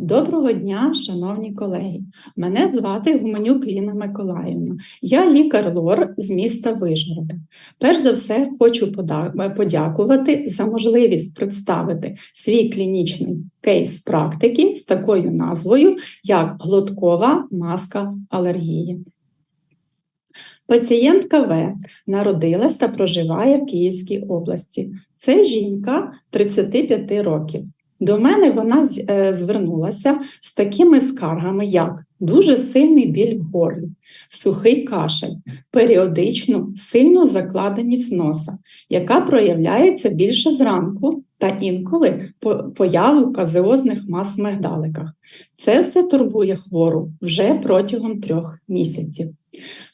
Доброго дня, шановні колеги. Мене звати Гуменюк Ліна Миколаївна. Я лікар-лор з міста Вижгорода. Перш за все, хочу подякувати за можливість представити свій клінічний кейс практики з такою назвою, як глоткова маска алергії. Пацієнтка В народилась та проживає в Київській області. Це жінка 35 років. До мене вона е, звернулася з такими скаргами, як дуже сильний біль в горлі, сухий кашель, періодичну сильну закладеність носа, яка проявляється більше зранку та інколи по появу казеозних мас в мигдаликах. Це все турбує хвору вже протягом трьох місяців.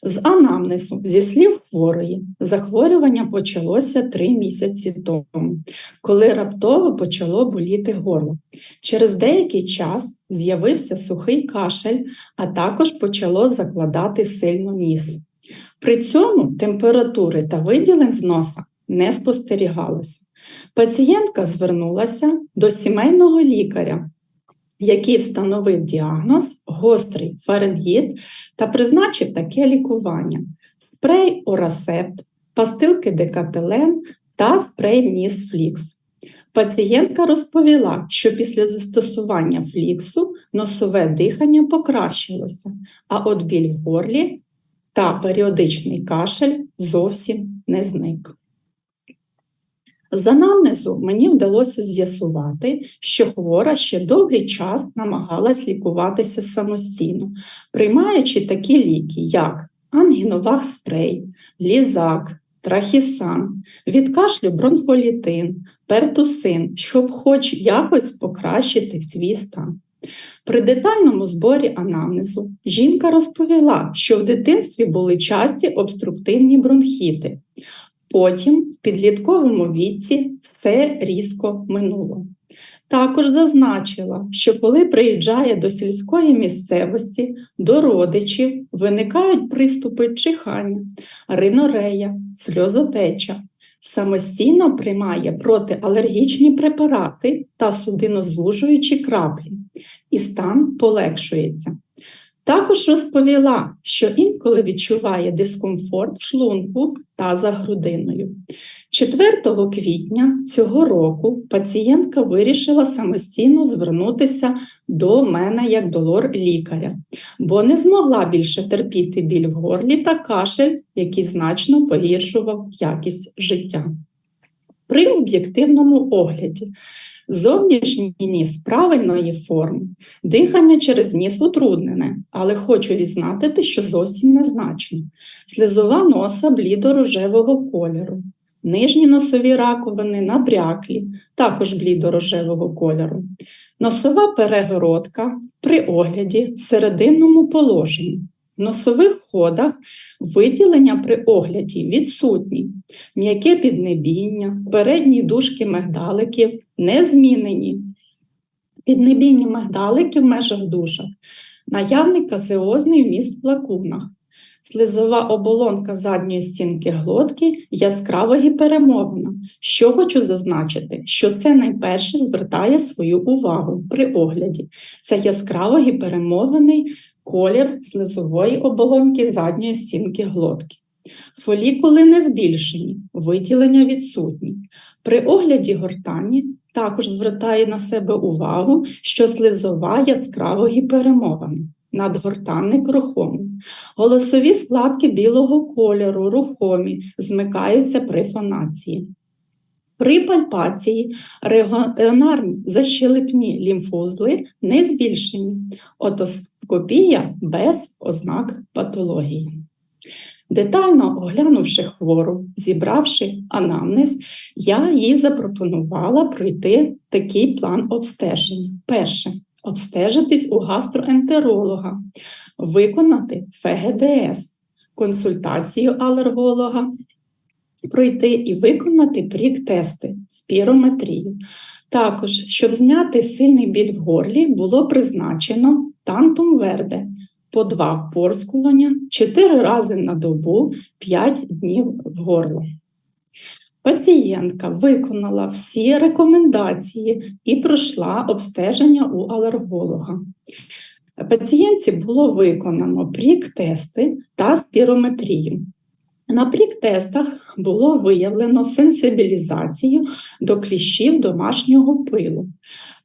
З анамнезу, зі слів хворої, захворювання почалося три місяці тому, коли раптово почало боліти горло. Через деякий час з'явився сухий кашель, а також почало закладати сильно ніс. При цьому температури та виділень з носа не спостерігалося. Пацієнтка звернулася до сімейного лікаря, який встановив діагноз гострий фаренгіт та призначив таке лікування: спрей Орасепт, пастилки Декателен та спрей Ніс Флікс. Пацієнтка розповіла, що після застосування фліксу носове дихання покращилося, а от біль в горлі та періодичний кашель зовсім не зник. З анамнезу мені вдалося з'ясувати, що хвора ще довгий час намагалась лікуватися самостійно, приймаючи такі ліки, як ангіновах спрей, лізак, трахісан, від кашлю бронхолітин, пертусин, щоб хоч якось покращити свій стан. При детальному зборі анамнезу жінка розповіла, що в дитинстві були часті обструктивні бронхіти. Потім, в підлітковому віці, все різко минуло. Також зазначила, що коли приїжджає до сільської місцевості, до родичів виникають приступи чихання, ринорея, сльозотеча. Самостійно приймає протиалергічні препарати та судинозвужуючі краплі, і стан полегшується. Також розповіла, що інколи відчуває дискомфорт в шлунку та за грудиною. 4 квітня цього року пацієнтка вирішила самостійно звернутися до мене як до лор-лікаря, бо не змогла більше терпіти біль в горлі та кашель, який значно погіршував якість життя. При об'єктивному огляді Зовнішній ніс правильної форми, дихання через ніс утруднене, але хочу відзнати, що зовсім незначно. Слизова носа блідо-рожевого кольору, нижні носові раковини набряклі, також блідо-рожевого кольору, носова перегородка при огляді в серединному положенні. Носових ходах виділення при огляді відсутні, м'яке піднебіння, передні дужки мигдаликів не змінені. Піднебійні мигдалики в межах душок, наявний казеозний вміст в лакунах, слизова оболонка задньої стінки глотки яскраво гіперемовна. Що хочу зазначити, що це найперше звертає свою увагу при огляді. Це яскраво гіперемовлений колір слизової оболонки задньої стінки глотки. Фолікули не збільшені, виділення відсутні. При огляді гортані також звертає на себе увагу, що слизова яскраво гіперемована, надгортанник рухомий. Голосові складки білого кольору, рухомі, змикаються при фонації. При пальпації регіонарні защелепні лімфузли не збільшені, отоскопія без ознак патології. Детально оглянувши хвору, зібравши анамнез, я їй запропонувала пройти такий план обстеження. Перше обстежитись у гастроентеролога, виконати ФГДС, консультацію алерголога, пройти і виконати прік-тести, спірометрію. Також, щоб зняти сильний біль в горлі, було призначено тантум верде по два впорскування 4 рази на добу 5 днів в горло. Пацієнтка виконала всі рекомендації і пройшла обстеження у алерголога. Пацієнтці було виконано прік-тести та спірометрію. На прік-тестах було виявлено сенсибілізацію до кліщів домашнього пилу.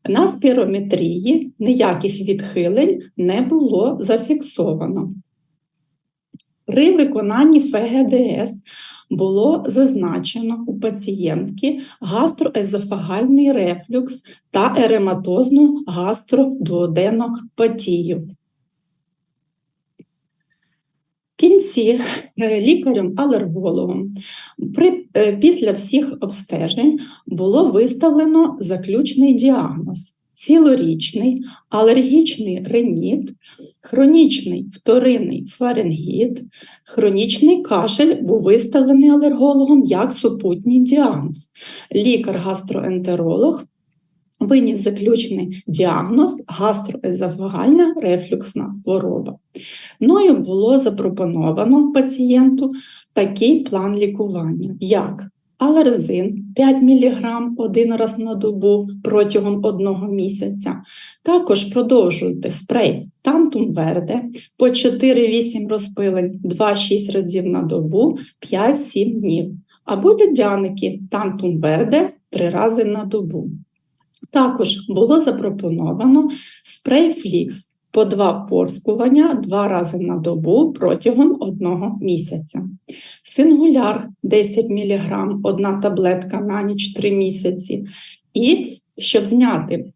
На спірометрії ніяких відхилень не було зафіксовано. При виконанні ФГДС було зазначено у пацієнтки гастроезофагальний рефлюкс та ерематозну гастродуоденопатію. В кінці е, лікарем-алергологом при, е, після всіх обстежень було виставлено заключний діагноз: цілорічний алергічний реніт, хронічний вторинний фарингіт, хронічний кашель був виставлений алергологом як супутній діагноз. Лікар-гастроентеролог виніс заключний діагноз гастроезофагальна рефлюксна хвороба. Мною було запропоновано пацієнту такий план лікування, як алерзин 5 мг один раз на добу протягом одного місяця. Також продовжуйте спрей Тантум Верде по 4-8 розпилень 2-6 разів на добу 5-7 днів. Або людяники Тантум Верде 3 рази на добу. Також було запропоновано спрей Флікс по два порскування два рази на добу протягом одного місяця. Сингуляр 10 мг, одна таблетка на ніч 3 місяці. І щоб зняти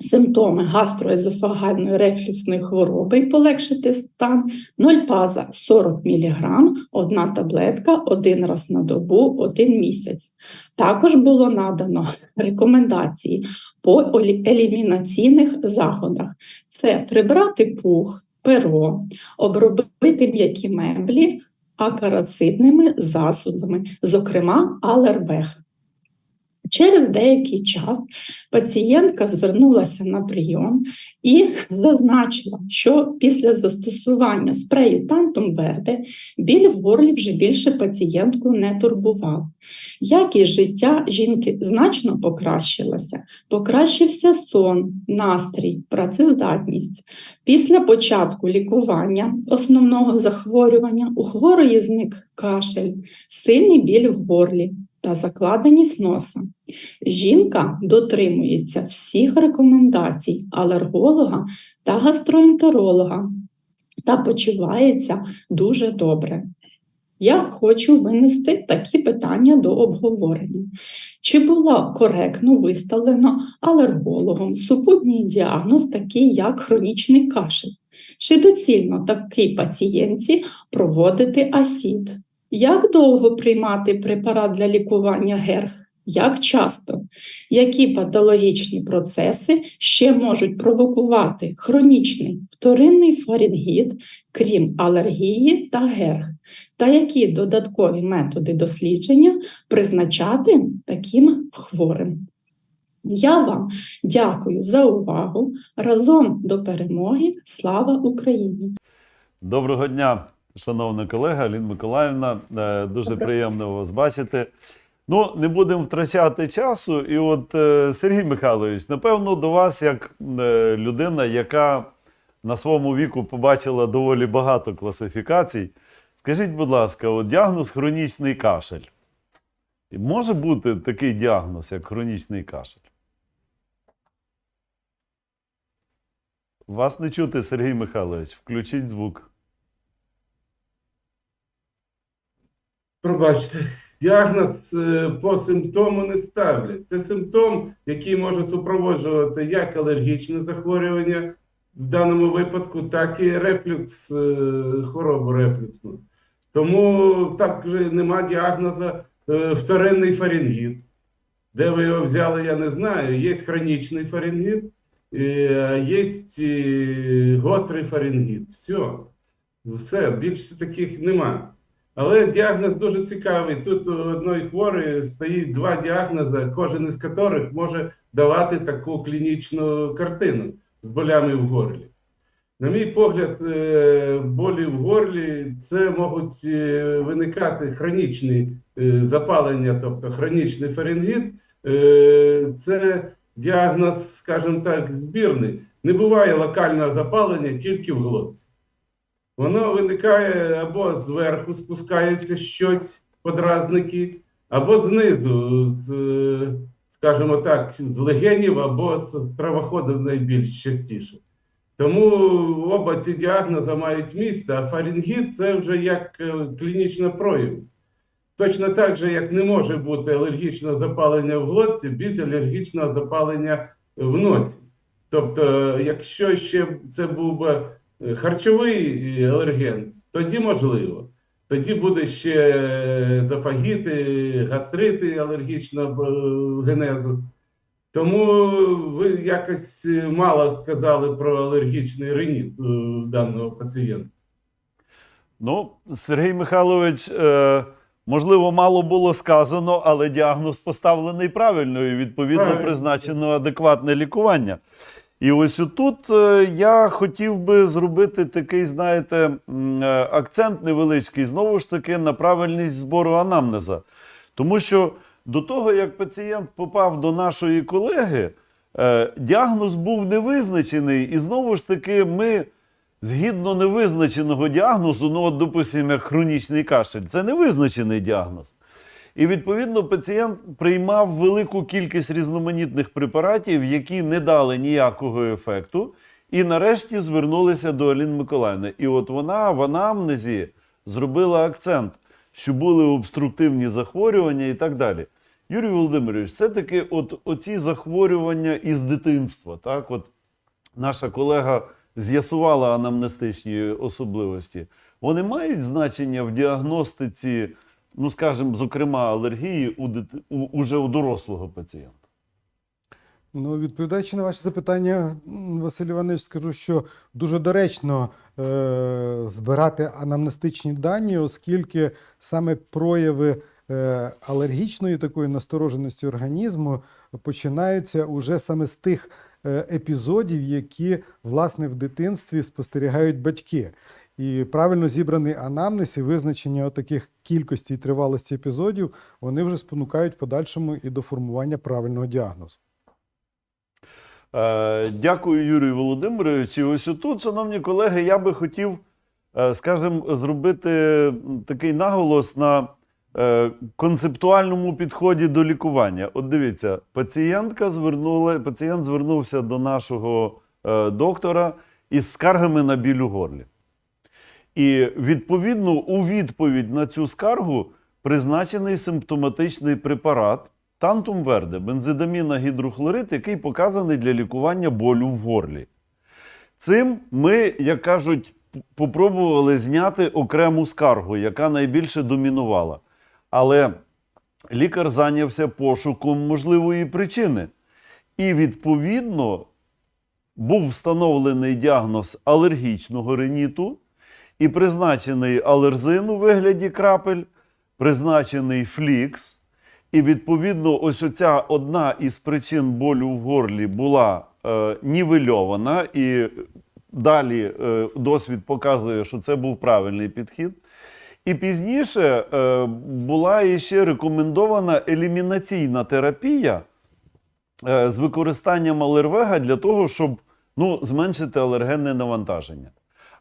симптоми гастроезофагальної рефлюксної хвороби і полегшити стан, нольпаза 40 мг, одна таблетка один раз на добу, один місяць. Також було надано рекомендації по елімінаційних заходах: це прибрати пух, перо, обробити м'які меблі акарацидними засобами, зокрема алервех. Через деякий час пацієнтка звернулася на прийом і зазначила, що після застосування спрею Тантум Верде біль в горлі вже більше пацієнтку не турбував. Якість життя жінки значно покращилася, покращився сон, настрій, працездатність. Після початку лікування основного захворювання у хворої зник кашель, сильний біль в горлі та закладеність носа. Жінка дотримується всіх рекомендацій алерголога та гастроентеролога та почувається дуже добре. Я хочу винести такі питання до обговорення. Чи було коректно виставлено алергологом супутній діагноз, такий як хронічний кашель? Чи доцільно такій пацієнтці проводити асід? Як довго приймати препарат для лікування ГЕРГ? Як часто? Які патологічні процеси ще можуть провокувати хронічний вторинний фарінгіт, крім алергії та ГЕРГ? Та які додаткові методи дослідження призначати таким хворим? Я вам дякую за увагу. Разом до перемоги. Слава Україні! Доброго дня, шановна колега Аліна Миколаївна. Е, Дуже приємно вас бачити. Ну, не будемо втрачати часу. І от е, Сергій Михайлович, напевно, до вас, як е, людина, яка на своєму віку побачила доволі багато класифікацій. Скажіть, будь ласка, от діагноз хронічний кашель. Може бути такий діагноз, як хронічний кашель? Вас не чути, Сергій Михайлович. Включіть звук. Пробачте, діагноз е, по симптому не ставлять. Це симптом, який може супроводжувати як алергічне захворювання в даному випадку, так і рефлюкс, е, хворобу рефлюксну. Тому так же нема діагнозу е, вторинний фарінгіт. Де ви його взяли, я не знаю. Є хронічний фарінгіт, е, є гострий фарінгіт. Все. Все, більше таких нема. Але діагноз дуже цікавий. Тут у одної хворої стоїть два діагнози, кожен із яких може давати таку клінічну картину з болями в горлі. На мій погляд, е, болі в горлі це можуть е, виникати хронічні е, запалення, тобто хронічний фарингіт. Це діагноз, скажімо так, збірний. Не буває локального запалення тільки в глотці. Воно виникає або зверху спускається щось, подразники, або знизу, з, е, скажімо так, з легенів або з стравоходів найбільш частіше. Тому оба ці діагнози мають місце, а фарінгіт це вже як е, клінічна прояв. Точно так же, як не може бути алергічне запалення в глотці без алергічного запалення в носі. Тобто, якщо ще це був би харчовий алерген, тоді можливо. Тоді буде ще е, зафагіти, гастрити алергічного е, генезу. Тому ви якось е, мало сказали про алергічний риніт даного пацієнта. Ну, Сергій Михайлович, можливо, мало було сказано, але діагноз поставлений правильно і відповідно призначено адекватне лікування. І ось отут е, я хотів би зробити такий, знаєте, е, акцент невеличкий, знову ж таки, на правильність збору анамнеза. Тому що до того, як пацієнт попав до нашої колеги, е, діагноз був невизначений, і знову ж таки, ми згідно невизначеного діагнозу, ну, от, допустимо, як хронічний кашель, це невизначений діагноз. І відповідно пацієнт приймав велику кількість різноманітних препаратів, які не дали ніякого ефекту, і нарешті звернулися до Аліни Миколаївни. І от вона в анамнезі зробила акцент, що були обструктивні захворювання і так далі. Юрій Володимирович, все-таки от оці захворювання із дитинства, так, от наша колега з'ясувала анамнестичні особливості. Вони мають значення в діагностиці, ну скажімо, зокрема, алергії у, дити... у уже у дорослого пацієнта. Ну, відповідаючи на ваше запитання, Василь Іванович, скажу, що дуже доречно е- збирати анамнестичні дані, оскільки саме прояви е- алергічної такої настороженості організму починаються уже саме з тих е, епізодів, які власне в дитинстві спостерігають батьки. І правильно зібраний анамнез і визначення таких кількості і тривалості епізодів, вони вже спонукають подальшому і до формування правильного діагнозу. Е, Дякую, Юрію Володимировичу. Ось отут, шановні колеги, я би хотів, е, скажімо, зробити такий наголос на е, концептуальному підході до лікування. От дивіться, пацієнтка звернула, пацієнт звернувся до нашого доктора із скаргами на біль у горлі. І відповідно у відповідь на цю скаргу призначений симптоматичний препарат Тантум Верде, бензидаміна гідрохлорид, який показаний для лікування болю в горлі. Цим ми, як кажуть, попробували зняти окрему скаргу, яка найбільше домінувала. Але лікар зайнявся пошуком можливої причини. І відповідно був встановлений діагноз алергічного риніту і призначений алерзин у вигляді крапель, призначений флікс. І відповідно, ось оця одна із причин болю в горлі була е, нівельована, і далі е, досвід показує, що це був правильний підхід. І пізніше е, була іще рекомендована елімінаційна терапія е, з використанням алервега для того, щоб ну, зменшити алергенне навантаження.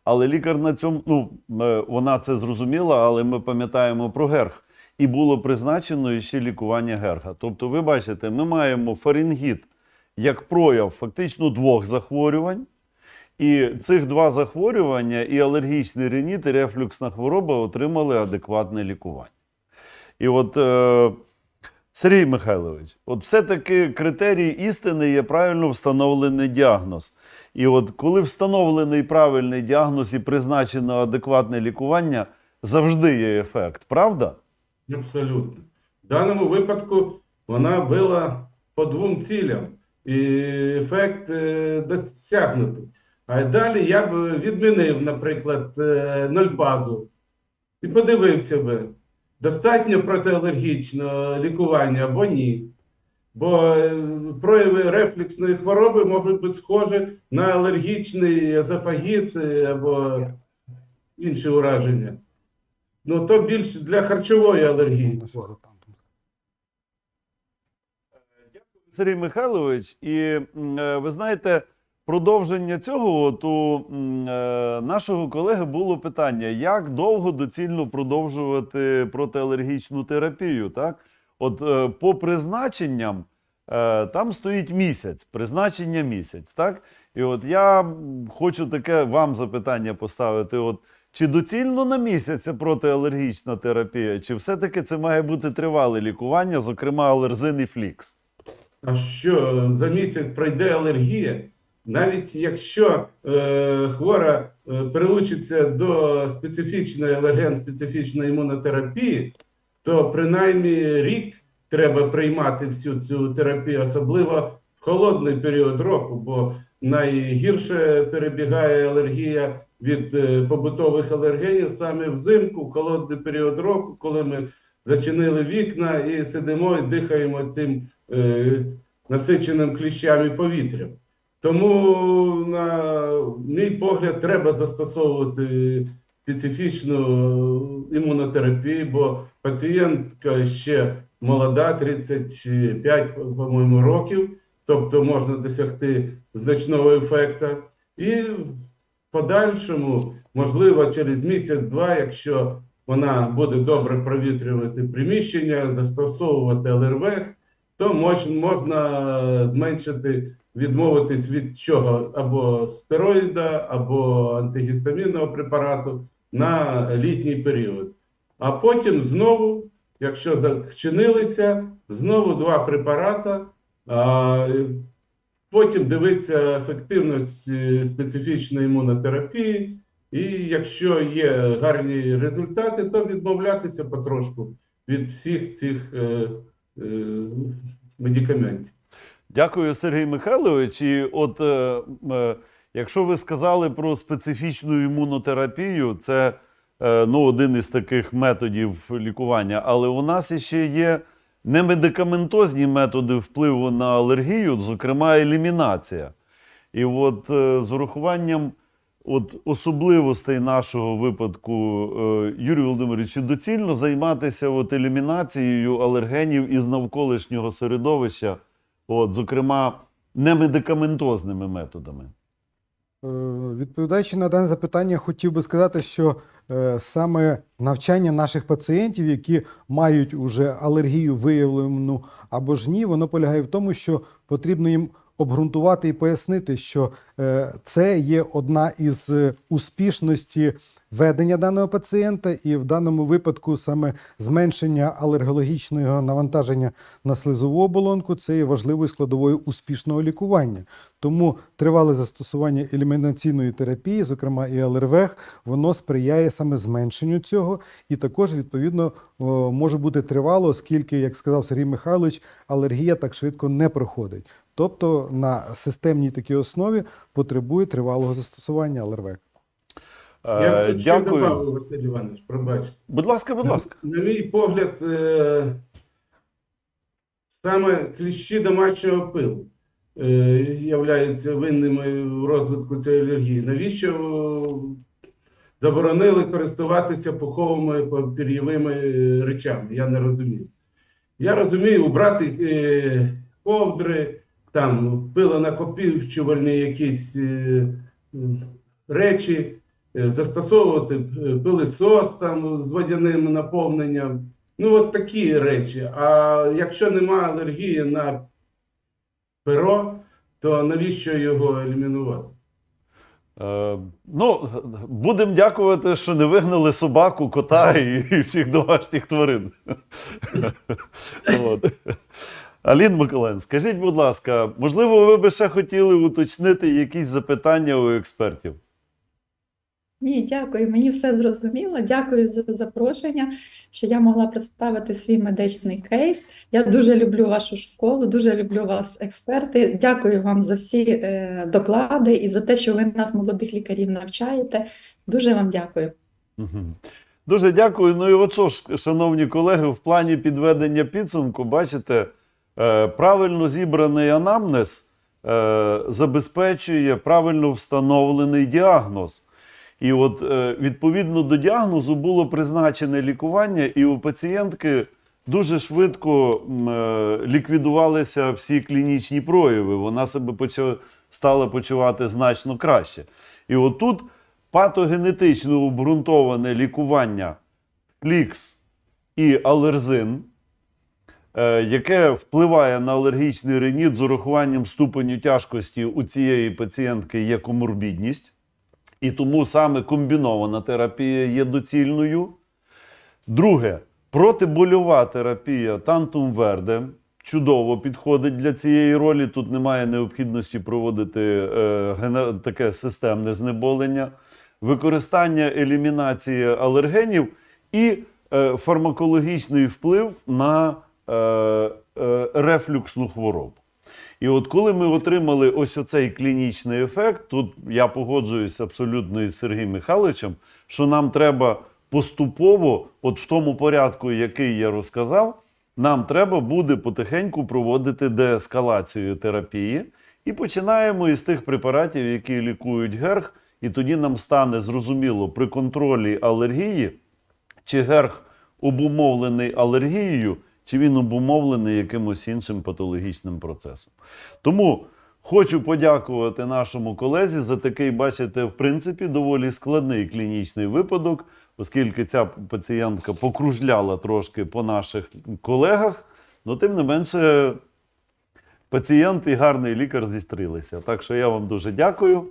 Але лікар на цьому, ну, е, вона це зрозуміла, але ми пам'ятаємо про герх. І було призначено ще лікування герга. Тобто, ви бачите, ми маємо фарингіт як прояв фактично двох захворювань. І цих два захворювання, і алергічний рініт, і рефлюксна хвороба отримали адекватне лікування. І от е, Сергій Михайлович, от все-таки критерій істини є правильно встановлений діагноз. І от коли встановлений правильний діагноз і призначено адекватне лікування, завжди є ефект, правда? Абсолютно. В даному випадку вона била по двом цілям, і ефект е, досягнутий. А далі я б відмінив, наприклад, е, нольбазу і подивився би, достатньо протиалергічного лікування або ні. Бо е, прояви рефлюксної хвороби можуть бути схожі на алергічний езофагіт е, або інші ураження. Ну, то більше для харчової алергії. Сергій Михайлович, і е, ви знаєте, продовження цього от у е, нашого колеги було питання, як довго доцільно продовжувати протиалергічну терапію. Так? От по призначенням там стоїть місяць, призначення місяць. Так? І от я хочу таке вам запитання поставити. От, чи доцільно на місяць протиалергічна терапія, чи все-таки це має бути тривале лікування, зокрема алерзин і флікс? А що за місяць пройде алергія, навіть якщо е, хвора е, прилучиться до специфічної алерген-специфічної імунотерапії, то принаймні рік треба приймати всю цю терапію, особливо в холодний період року, бо найгірше перебігає алергія від е, побутових алергенів саме взимку, в холодний період року, коли ми зачинили вікна і сидимо і дихаємо цим е, насиченим кліщами повітрям. Тому, на мій погляд, треба застосовувати специфічну імунотерапію, бо пацієнтка ще молода, 35, по-моєму, років, тобто можна досягти значного ефекту. І в подальшому, можливо, через місяць-два, якщо вона буде добре провітрювати приміщення, застосовувати ЛРВ, то можна зменшити, відмовитись від чого або стероїда, або антигістамінного препарату на літній період. А потім знову, якщо зачинилися, знову два препарати. Потім дивитися ефективність специфічної імунотерапії. І якщо є гарні результати, то відмовлятися потрошку від всіх цих е, е, медикаментів. Дякую, Сергій Михайлович. І от е, е, якщо ви сказали про специфічну імунотерапію, це е, ну, один із таких методів лікування, але у нас іще є немедикаментозні методи впливу на алергію, зокрема елімінація. І от е, з урахуванням от особливостей нашого випадку, е, Юрій Володимирович, доцільно займатися от елімінацією алергенів із навколишнього середовища, от, зокрема, немедикаментозними методами? Е, Відповідаючи на дане запитання, хотів би сказати, що е, саме навчання наших пацієнтів, які мають уже алергію виявлену або ж ні, воно полягає в тому, що потрібно їм обґрунтувати і пояснити, що е, це є одна із е, успішності ведення даного пацієнта, і в даному випадку саме зменшення алергологічного навантаження на слизову оболонку це є важливою складовою успішного лікування. Тому тривале застосування елімінаційної терапії, зокрема і ЛРВ, воно сприяє саме зменшенню цього, і також відповідно може бути тривало, оскільки, як сказав Сергій Михайлович, алергія так швидко не проходить. Тобто на системній такій основі потребує тривалого застосування ЛРВ. Я Е, тут ще добавив, Василь Іванович, пробачте. Будь ласка, будь ласка. На мій погляд, е, саме кліщі домашнього пилу е, являються винними в розвитку цієї алергії. Навіщо е, заборонили користуватися пуховими пір'євими е, речами? Я не розумію. Я розумію, убрати е, ковдри, там пилонакопівчувальні якісь е, речі, е, застосовувати е, пилисос там з водяним наповненням. Ну, от такі речі. А якщо немає алергії на перо, то навіщо його елімінувати? Е, ну, будемо дякувати, що не вигнали собаку, кота і, і всіх домашніх тварин. Алін Миколаївна, скажіть, будь ласка, можливо, ви би ще хотіли уточнити якісь запитання у експертів? Ні, дякую. Мені все зрозуміло. Дякую за запрошення, що я могла представити свій медичний кейс. Я дуже люблю вашу школу, дуже люблю вас, експерти. Дякую вам за всі е, доклади і за те, що ви нас, молодих лікарів, навчаєте. Дуже вам дякую. Мгм. Дуже дякую. Ну і от що ж, шановні колеги, в плані підведення підсумку, бачите, Правильно зібраний анамнез е, забезпечує правильно встановлений діагноз. І от е, відповідно до діагнозу було призначене лікування, і у пацієнтки дуже швидко е, ліквідувалися всі клінічні прояви. Вона себе стала почувати значно краще. І отут патогенетично обґрунтоване лікування флікс і алерзин, е, яке впливає на алергічний реніт з урахуванням ступеню тяжкості у цієї пацієнтки є коморбідність. І тому саме комбінована терапія є доцільною. Друге, протибольова терапія тантум верде чудово підходить для цієї ролі. Тут немає необхідності проводити е, таке системне знеболення, використання елімінації алергенів і е, фармакологічний вплив на е, е, рефлюксну хворобу. І от коли ми отримали ось оцей клінічний ефект, тут я погоджуюсь абсолютно із Сергієм Михайловичем, що нам треба поступово, от в тому порядку, який я розказав, нам треба буде потихеньку проводити деескалацію терапії. І починаємо із тих препаратів, які лікують герх, і тоді нам стане зрозуміло при контролі алергії, чи герх обумовлений алергією, чи він обумовлений якимось іншим патологічним процесом. Тому хочу подякувати нашому колезі за такий, бачите, в принципі, доволі складний клінічний випадок, оскільки ця пацієнтка покружляла трошки по наших колегах, але тим не менше. Пацієнт і гарний лікар зістрілися. Так що я вам дуже дякую.